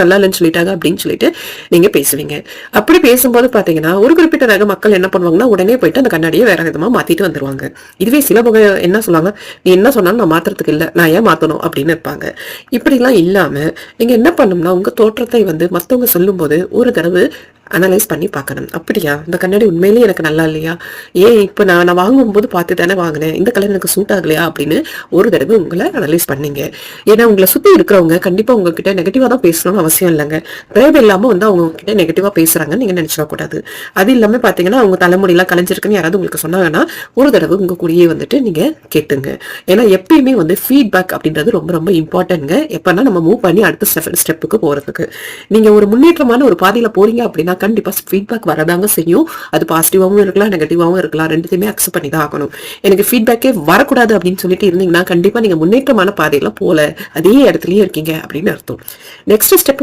நல்லா இல்லைன்னு சொல்லிட்டாங்க அப்படின்னு சொல்லிட்டு நீங்க பேசுவீங்க. அப்படி பேசும்போது பாத்தீங்கன்னா ஒரு குறிப்பிட்ட ரக மக்கள் என்ன பண்ணுவாங்கன்னா உடனே போயிட்டு அந்த கண்ணாடியை வேற விதமா மாத்திட்டு வந்துருவாங்க. இதுவே சில வகை என்ன சொல்லுவாங்க நீ என்ன சொன்னாலும் நான் மாத்துறதுக்கு இல்லை நான் ஏன் மாத்தணும் அப்படின்னு இருப்பாங்க. இப்படிலாம் இல்லாம நீங்க என்ன பண்ணணும்னா உங்க தோற்றத்தை வந்து மத்தவங்க சொல்லும்போது ஒரு தடவை அனலைஸ் பண்ணி பார்க்கணும். அப்படியா? இந்த கண்ணாடி உண்மையிலேயே எனக்கு நல்லா இல்லையா? ஏன் இப்போ நான் நான் வாங்கும்போது பார்த்து தானே வாங்கினேன். இந்த கலர் எனக்கு சூட் ஆகலையா? அப்படின்னு ஒரு தடவை உங்களை அனலைஸ் பண்ணீங்க. ஏன்னா உங்களை சுற்றி இருக்கிறவங்க கண்டிப்பாக உங்ககிட்ட நெகட்டிவாக தான் பேசணும்னு அவசியம் இல்லைங்க. தேவையில்லாமல் வந்து அவங்க கிட்ட நெகட்டிவாக பேசுகிறாங்கன்னு நீங்கள் நினச்சிடக்கூடாது. அது இல்லாமல் பார்த்தீங்கன்னா அவங்க தலைமுடியெல்லாம் கலைஞ்சிருக்குன்னு யாராவது உங்களுக்கு சொன்னாங்கன்னா ஒரு தடவை உங்கள் கூடயே வந்துட்டு நீங்கள் கேட்டுங்க. ஏன்னா எப்பயுமே வந்து ஃபீட்பேக் அப்படின்றது ரொம்ப ரொம்ப இம்பார்ட்டன்ட்ங்க எப்போனா நம்ம மூவ் பண்ணி அடுத்த ஸ்டெப் ஸ்டெப்புக்கு போகிறதுக்கு நீங்கள் ஒரு முன்னேற்றமான ஒரு பாதையில் போறீங்க அப்படின்னா கண்டிப்பாக ஃபீட்பேக் வரதாங்க செய்யும். அது பாசிட்டிவாகவும் இருக்கலாம் நெகட்டிவாகவும் இருக்கலாம். ரெண்டுத்தையுமே அக்செப்ட் பண்ணி தான் ஆகணும். எனக்கு ஃபீட்பேக்கே வரக்கூடாது அப்படின்னு சொல்லிட்டு இருந்தீங்கன்னா கண்டிப்பாக நீங்கள் முன்னேற்றமான பாதையில் போல அதே இடத்துலயே இருக்கீங்க அப்படின்னு அர்த்தம். Next step